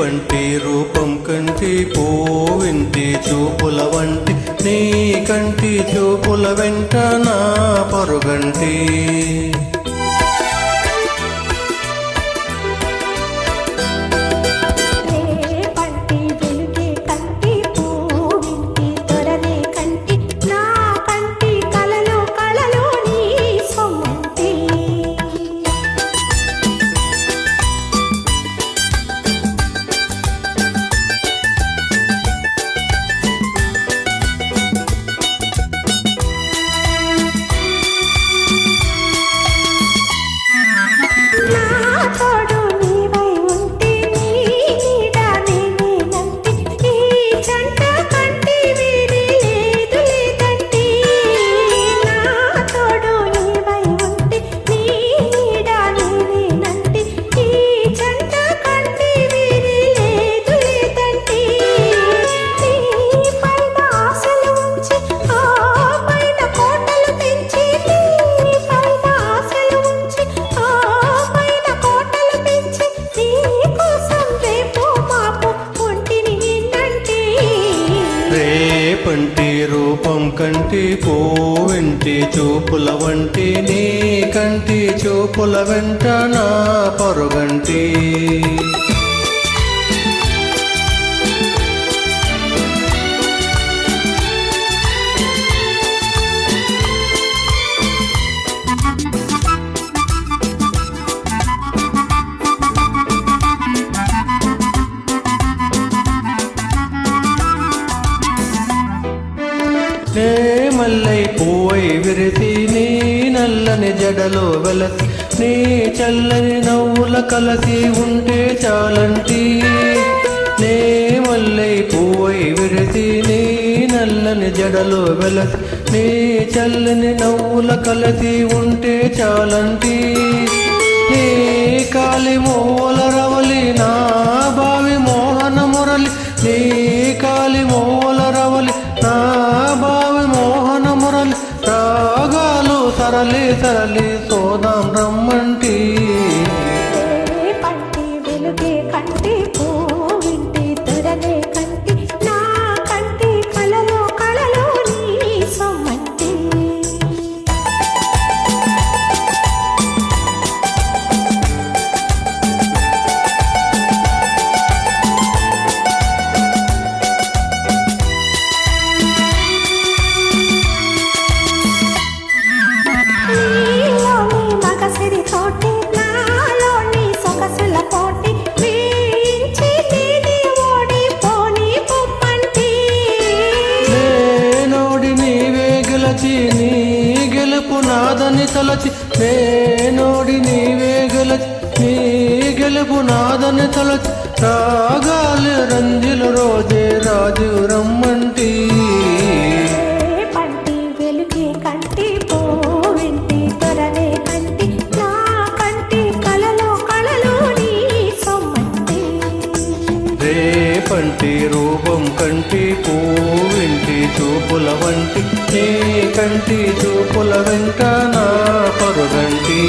పంటి రూపం కంటి పోవింటి చూపుల వంటి నీ కంటి చూపుల వెంట నా పరుగంటి. Satan పంటి రూపం కంటి పోవింటి చూపుల వంటి నీ కంటి చూపుల వెంట నా పరుగంటి. నే మల్లై పూవై విరిసి నీ నల్లని జడలో వెలసి నీ చల్లని నవ్వుల కలసి ఉంటే చాలంటి. నే మల్లై పూవై విరిసి నీ నల్లని జడలో వెలసి నీ చల్లని నవ్వుల కలసి ఉంటే చాలంటి. నీ కాలి మూల రవలి నా బావి మోహన మురళి నీ కాలి మూల రవలి తరలి తరలి సోదాం రమ్మంటి గెలుపు నాదని తలచి నేనోడి నీవే గెలచి నీ గెలుపు నాదని తలచి రాగాలి రంజిలు రోజే రాజు రమ్మంటి. పంటి రూపం కంటి పూవింటి చూపుల వంటి నీ కంటి చూపుల వెంట నా పరుగంటి.